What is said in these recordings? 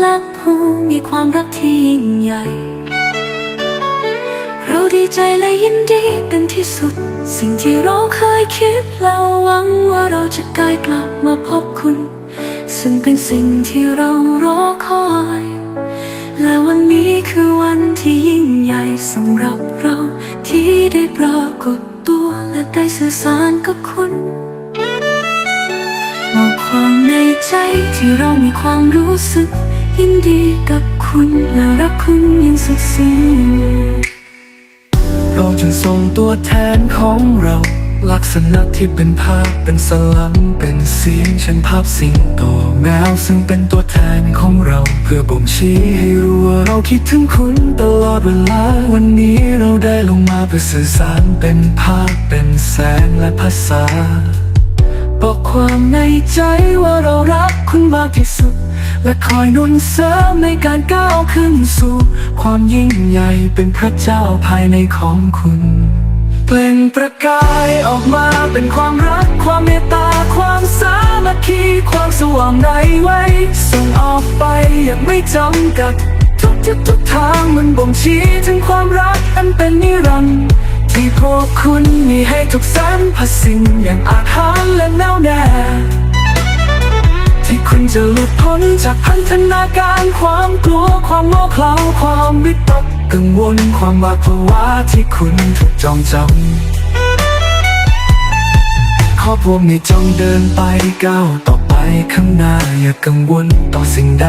และผู้มีความรักที่ยิ่งใหญ่ เราดีใจและยินดีเป็นที่สุด สิ่งที่เราเคยคิดและหวังว่าเราจะได้กลับมาพบคุณ ซึ่งเป็นสิ่งที่เรารอคอย และวันนี้คือวันที่ยิ่งใหญ่สำหรับเราที่ได้ปรากฏตัวและได้สื่อสารกับคุณ ใจที่เรามีความรู้สึก ยินดีกับคุณและรักคุณอยังสุดสิ้นเราจึงส่งตัวแทนของเรา ลักษณะที่เป็นภาพเป็นสลัมเป็นเสียงเช่นภาพสิงโตแมวซึ่งเป็นตัวแทนของเรา เพื่อบ่งชี้ให้รู้ว่าเราคิดถึงคุณตลอดเวลา วันนี้เราได้ลงมาเพื่อสื่อสารเป็นภาพเป็นแสงและภาษาบอกความในใจว่าเรารักากที่สุด และคอยนุนเสริมในการก้าวขึ้นสู่ ความยิ่งใหญ่เป็นพระเจ้าภายในของคุณ เปล่งประกายออกมาเป็นความรัก ความเมตตา ความสามัคคี ความสว่างในไว้ ส่งออกไปอย่างไม่จำกัด ทุกทิศทุกทางมันบ่งชี้ถึงความรักอันเป็นนิรันดร์ที่พวกคุณมีให้ทุกสรรพสิ่งอย่างอาหารและแน่วแน่ คุณจะหลุดพ้นจากพันธนาการความกลัวความโง่เขลาความวิตกกังวลความหวาดผวาที่คุณถูกจองจำขอพวกนี้จงเดินไปก้าวต่อไปข้างหน้าอย่ากังวลต่อสิ่งใด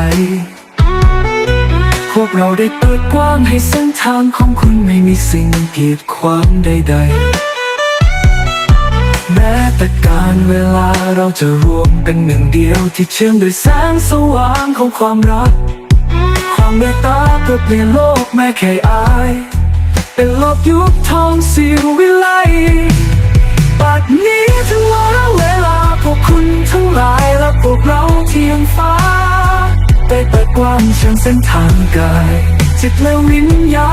พวกเราได้เปิดกว้างให้เส้นทางของคุณไม่มีสิ่งกีดขวางใด ๆ แม้แต่การเวลาเราจะรวมเป็นหนึ่งเดียวที่เชื่อมด้วยแสงสว่างของความรัก ความเมตตาเพื่อเปลี่ยนโลกแม้แค่อาย เป็นโลกยุคทองสีวิไลปัดนี้ถึงวาระเวลาพวกคุณทั้งหลายและพวกเราเทียมฟ้าได้เปิดกว้างเชิงเส้นทางกายจิตและวิญญาณ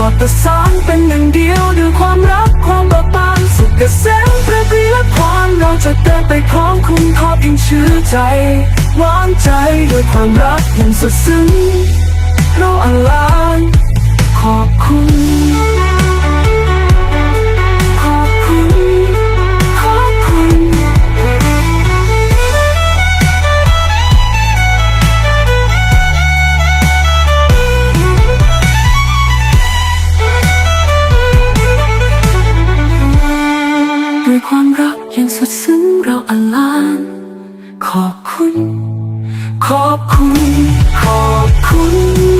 สอดประสานเป็นหนึ่งเดียวด้วยความรักความเบิกบานสุขเกษมประปรีและความเราจะเดินไปพร้อมคุณทอบยิ่งชื่อใจวางใจด้วยความรักอย่างสุดซึ้งเราอันลานขอบคุณ ยังสดซึ้งเราอลานขอบคุณ ขอบคุณ ขอบคุณ